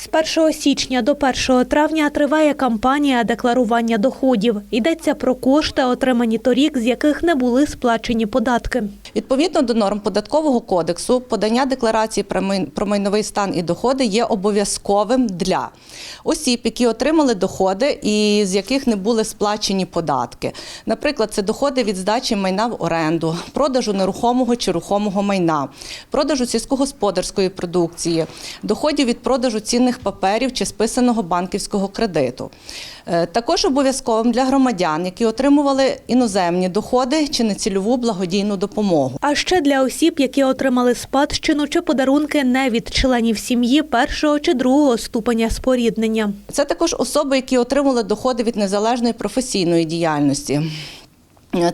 З 1 січня до 1 травня триває кампанія декларування доходів. Йдеться про кошти, отримані торік, з яких не були сплачені податки. Відповідно до норм податкового кодексу, подання декларації про майновий стан і доходи є обов'язковим для осіб, які отримали доходи і з яких не були сплачені податки. Наприклад, це доходи від здачі майна в оренду, продажу нерухомого чи рухомого майна, продажу сільськогосподарської продукції, доходів від продажу цінних паперів чи списаного банківського кредиту. Е, Також обов'язковим для громадян, які отримували іноземні доходи чи нецільову благодійну допомогу. А ще для осіб, які отримали спадщину чи подарунки не від членів сім'ї першого чи другого ступеня споріднення. Це також особи, які отримали доходи від незалежної професійної діяльності.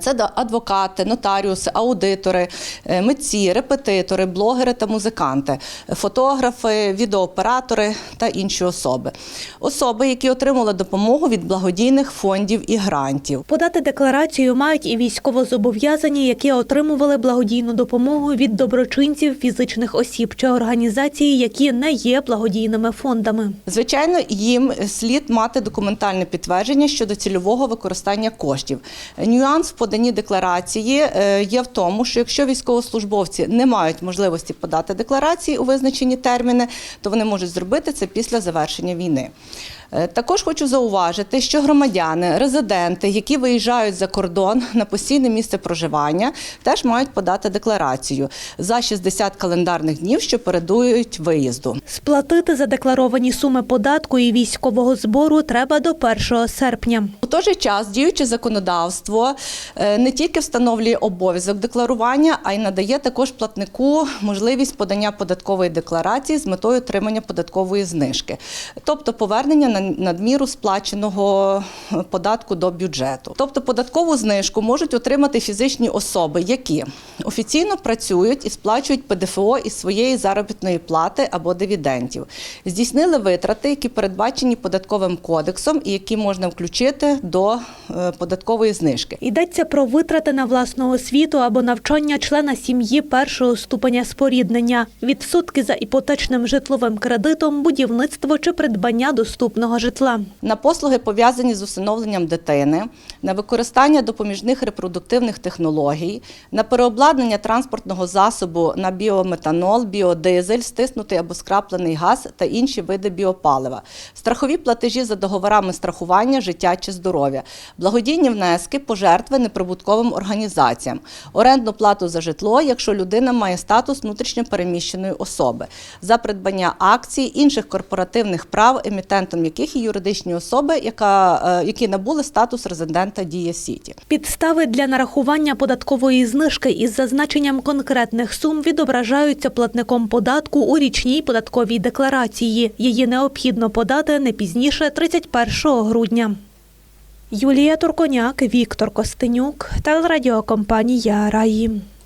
Це адвокати, нотаріуси, аудитори, е, митці, репетитори, блогери та музиканти, фотографи, відеооператори та інші особи. Особи, які отримали допомогу від благодійних фондів і грантів. Подати декларацію мають і військовозобов'язані, які отримували благодійну допомогу від доброчинців, фізичних осіб чи організацій, які не є благодійними фондами. Звичайно, їм слід мати документальне підтвердження щодо цільового використання коштів. Нюанс поданні декларації е, є в тому, що якщо військовослужбовці не мають можливості подати декларації у визначені терміни, то вони можуть зробити це після завершення війни. Е, Також хочу зауважити, що громадяни, резиденти, які виїжджають за кордон на постійне місце проживання, теж мають подати декларацію за 60 календарних днів, що передують виїзду. Сплатити задекларовані суми податку і військового збору треба до 1 серпня. У той же час діюче законодавство не тільки встановлює обов'язок декларування, а й надає також платнику можливість подання податкової декларації з метою отримання податкової знижки, тобто повернення на надміру сплаченого е, податку до бюджету. Тобто податкову знижку можуть отримати фізичні особи, які офіційно працюють і сплачують ПДФО із своєї заробітної плати або дивідендів, здійснили витрати, які передбачені податковим кодексом і які можна включити до е, податкової знижки. Йдеться про витрати на власну освіту або навчання члена сім'ї першого ступеня споріднення, відсотки за іпотечним житловим кредитом, будівництво чи придбання доступного житла. на послуги пов'язані з усиновленням дитини, на використання допоміжних репродуктивних технологій, на переобладнання транспортного засобу на біометанол, біодизель, стиснутий або скраплений газ та інші види біопалива, страхові платежі за договорами страхування життя чи здоров'я, благодійні внески, пожертви неприбутковим організаціям, орендну плату за житло, якщо людина має статус внутрішньопереміщеної особи, за придбання акцій, інших корпоративних прав, емітентом яких є юридичні особи, яка, е, які набули статус резидента Дія Сіті. Підстави для нарахування податкової знижки із зазначенням конкретних сум відображаються платником податку у річній податковій декларації. Її необхідно подати не пізніше 31 грудня. Юлія Турконяк, Віктор Костенюк, телерадіокомпанія Раї.